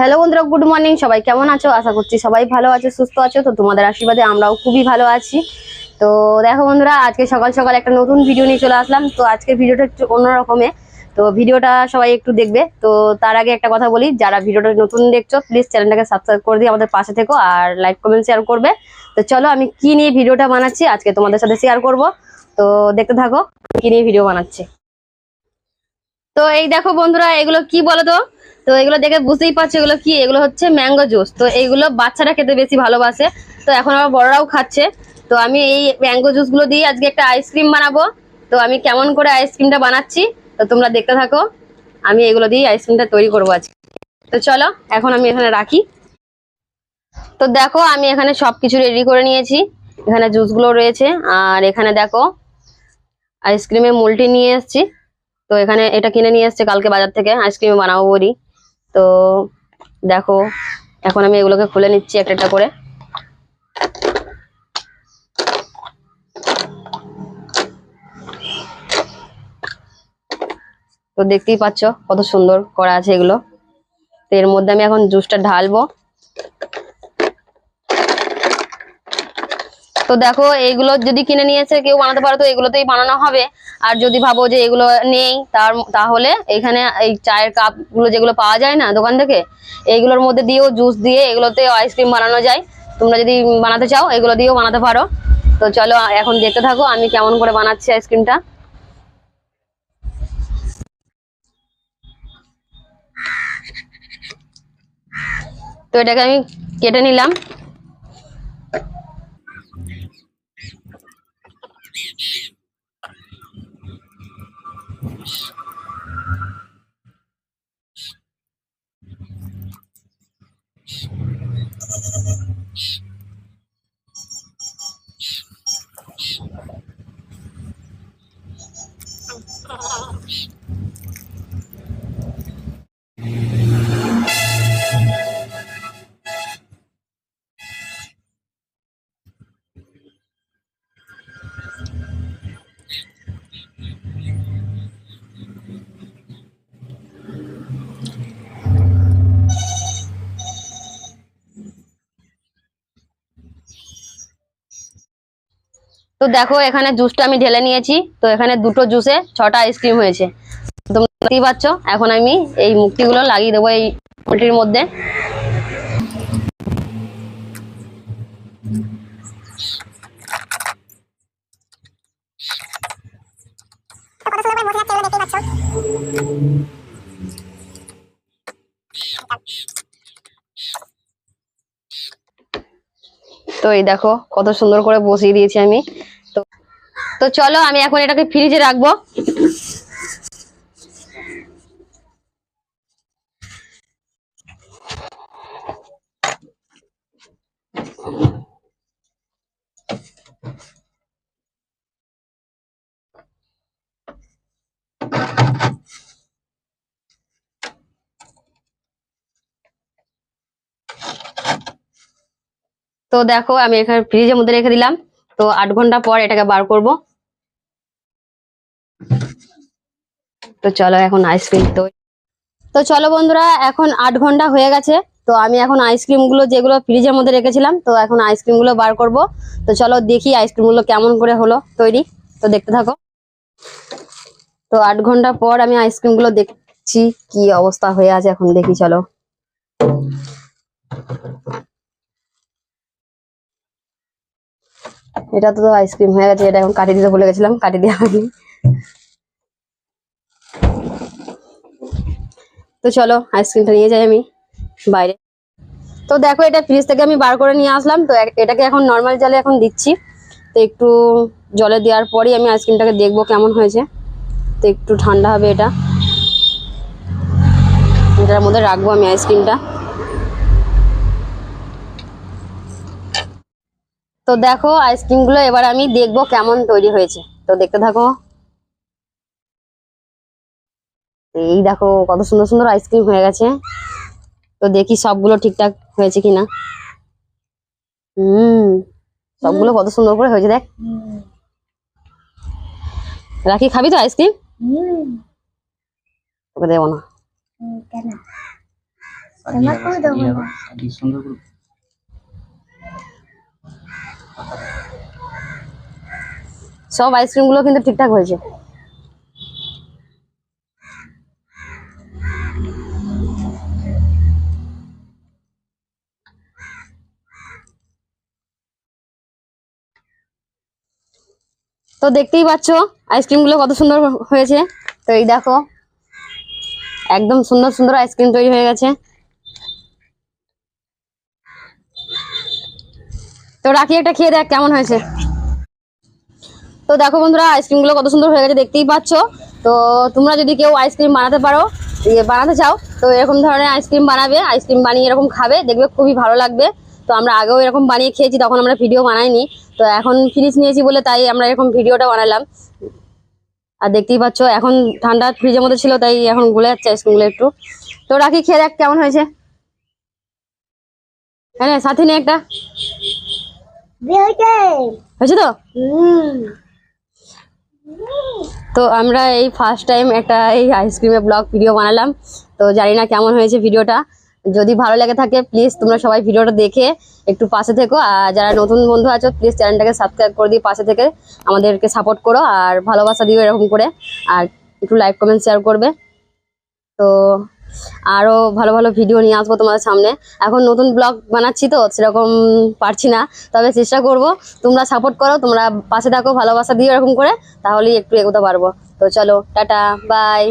Hello বন্ধুরা good morning সবাই কেমন আছো? আশা করছি সবাই ভালো আছে, সুস্থ আছো। তো তোমাদের আশীর্বাদে আমরাও খুবই ভালো আছি। তো দেখো বন্ধুরা, আজকে সকাল সকাল একটা নতুন ভিডিও নিয়ে চলে আসলাম। তো আজকের ভিডিওটা একটু অন্যরকমে। তো ভিডিওটা সবাই একটু দেখবে। তো তার আগে একটা কথা বলি, যারা ভিডিওটা নতুন দেখছ প্লিজ চ্যানেলটাকে সাবস্ক্রাইব করে দিয়ে আমাদের পাশে থেকো আর লাইক কমেন্ট শেয়ার করবে। তো চলো আমি কি নিয়ে ভিডিওটা বানাচ্ছি, আজকে তোমাদের সাথে শেয়ার করব। তো দেখতে থাকো, কি নিয়ে ভিডিও বানাচ্ছি। তো এই দেখো বন্ধুরা, এগুলো কি বলো তো তো এগুলো দেখে বুঝতেই পারছ এগুলো কি? এগুলো হচ্ছে ম্যাঙ্গো জুস। তো এইগুলো বাচ্চারা খেতে বেশি ভালোবাসে। তো এখন আবার বড়রাও খাচ্ছে। তো আমি এই ম্যাঙ্গো জুসগুলো দিয়ে আজকে একটা আইসক্রিম বানাবো। তো আমি কেমন করে আইসক্রিমটা বানাচ্ছি, তো তোমরা দেখতে থাকো। আমি এগুলো দিয়ে আইসক্রিমটা তৈরি করব আজকে। তো চলো, এখন আমি এখানে রাখি। তো দেখো, আমি এখানে সব কিছু রেডি করে নিয়েছি। এখানে জুসগুলো রয়েছে। আর এখানে দেখো, আইসক্রিমের মুলটি নিয়ে এসেছি। তো এখানে এটা কিনে নিয়ে এসছে কালকে বাজার থেকে। আইসক্রিম বানাবো বলি। তো দেখো, এখন আমি এগুলোকে খুলে নিচ্ছি একটা একটা করে। তো দেখতেই পাচ্ছ কত সুন্দর করা আছে এগুলো। তো এর মধ্যে আমি এখন জুসটা ঢালবো। তো দেখো এইগুলো যদি কিনে নিয়ে এসে কেউ বানাতে পারো, তো এগুলোতেই বানানো হবে। আর যদি ভাবো যে এগুলো নেই, তার, তাহলে এখানে এই চায়ের কাপগুলো যেগুলো পাওয়া যায় না দোকান থেকে, এইগুলোর মধ্যে দিয়েও জুস দিয়ে এগুলোতে আইসক্রিম বানানো যায়। তোমরা যদি বানাতে চাও, এগুলো দিয়েও বানাতে পারো। তো চলো, এখন দেখতে থাকো, আমি কেমন করে বানাচ্ছি আইসক্রিমটা। তো এটাকে আমি কেটে নিলাম। Thank তো দেখো, এখানে জুসটা আমি ঢেলে নিয়েছি। তো এখানে দুটো জুসে ছটা আইসক্রিম হয়েছে। দেখতেই পাচ্ছ, এখন আমি এই মুক্তিগুলো লাগিয়ে দেবো এই পোলট্রির মধ্যে। তো এই দেখো, কত সুন্দর করে বসিয়ে দিয়েছি আমি। তো চলো, আমি এখন এটাকে ফ্রিজে রাখব। তো দেখো, আমি এখানে ফ্রিজের মধ্যে রেখে দিলাম। তো আট ঘণ্টা পর এটাকে বার করব। তো চলো এখন আইসক্রিম তো তো চলো বন্ধুরা, এখন আট ঘণ্টা হয়ে গেছে। তো আমি এখন আইসক্রিমগুলো যেগুলো ফ্রিজের মধ্যে রেখেছিলাম, তো এখন আইসক্রিমগুলো বার করব। তো চলো দেখি আইসক্রিমগুলো কেমন করে হলো তৈরি। তো দেখতে থাকো। তো আট ঘণ্টা পর আমি আইসক্রিমগুলো দেখছি কি অবস্থা হয়ে আছে, এখন দেখি চলো। এটা তো আইসক্রিম হয়ে গেছে, এটা এখন কাটি দিতে ভুলে গেছিলাম, কাটি দেওয়া হয়নি। তো চলো আইসক্রিমটা নিয়ে যাই আমি বাইরে। তো দেখো, এটা ফ্রিজ থেকে আমি বার করে নিয়ে আসলাম। তো এটাকে এখন নর্মাল জলে এখন দিচ্ছি। তো একটু জলে দেওয়ার পরই আমি আইসক্রিমটাকে দেখব কেমন হয়েছে। তো একটু ঠান্ডা হবে এটা। এটার মধ্যে রাখব আমি আইসক্রিমটা তো দেখো আইসক্রিমগুলো এবার আমি দেখব কেমন তৈরি হয়েছে। তো দেখতে থাকো। এই দেখো কত সুন্দর সুন্দর আইসক্রিম হয়ে গেছে। তো দেখি সবগুলো ঠিকঠাক হয়েছে কিনা। হুম, সবগুলো কত সুন্দর করে হয়েছে দেখ। রাখি, খাবি তো আইসক্রিম তোকে দেবো না। সব আইসক্রিমগুলো কিন্তু ঠিকঠাক হয়েছে। তো দেখতেই পাচ্ছ আইসক্রিমগুলো কত সুন্দর হয়েছে। তো এই দেখো, একদম সুন্দর সুন্দর আইসক্রিম তৈরি হয়ে গেছে। তো রাখি, একটা খেয়ে দেখ কেমন হয়েছে। তো দেখো বন্ধুরা আইসক্রিমগুলো কত সুন্দর হয়ে গেছে, দেখতেই পাচ্ছ। তো তোমরা যদি কেউ আইসক্রিম বানাতে পারো ইয়ে বানাতে চাও তো এরকম ধরনের আইসক্রিম বানাবে আইসক্রিম বানিয়ে এরকম খাবে দেখবে খুবই ভালো লাগবে। তো আমরা আগেও এরকম বানিয়ে খেয়েছি তখন আমরা ভিডিও বানাইনি। তো এখন ফ্রিজ নিয়েছি বলে তাই আমরা এরকম ভিডিওটা বানালাম। আর দেখতেই পাচ্ছ এখন ঠান্ডা ফ্রিজের মধ্যে ছিল তাই এখন গলে যাচ্ছে আইসক্রিমগুলো একটু। তো রাখি খেয়ে দেখ কেমন হয়েছে। হ্যাঁ সাথী নিয়ে একটা। হয়েছে। তো? তো আমরা এই ফার্স্ট টাইম একটা এই আইসক্রিমের ব্লগ ভিডিও বানালাম। তো জানি না কেমন হয়েছে ভিডিওটা। যদি ভালো লেগে থাকে প্লিজ তোমরা সবাই ভিডিওটা দেখে একটু পাশে থেকো। আর যারা নতুন বন্ধু আছো প্লিজ চ্যানেলটাকে সাবস্ক্রাইব করে দিয়ে পাশে থেকে আমাদেরকে সাপোর্ট করো। আর ভালোবাসা দিও এরকম করে। আর একটু লাইক কমেন্ট শেয়ার করবে। তো আরও ভালো ভালো ভিডিও নিয়ে আসব তোমাদের সামনে। এখন নতুন ব্লগ বানাচ্ছি তো, সেরকম পারছি না। তবে চেষ্টা করব, তোমরা সাপোর্ট করো, তোমরা পাশে থাকো, ভালোবাসা দিও এরকম করে, তাহলেই একটু এগোতে পারব। তো চলো, টাটা বাই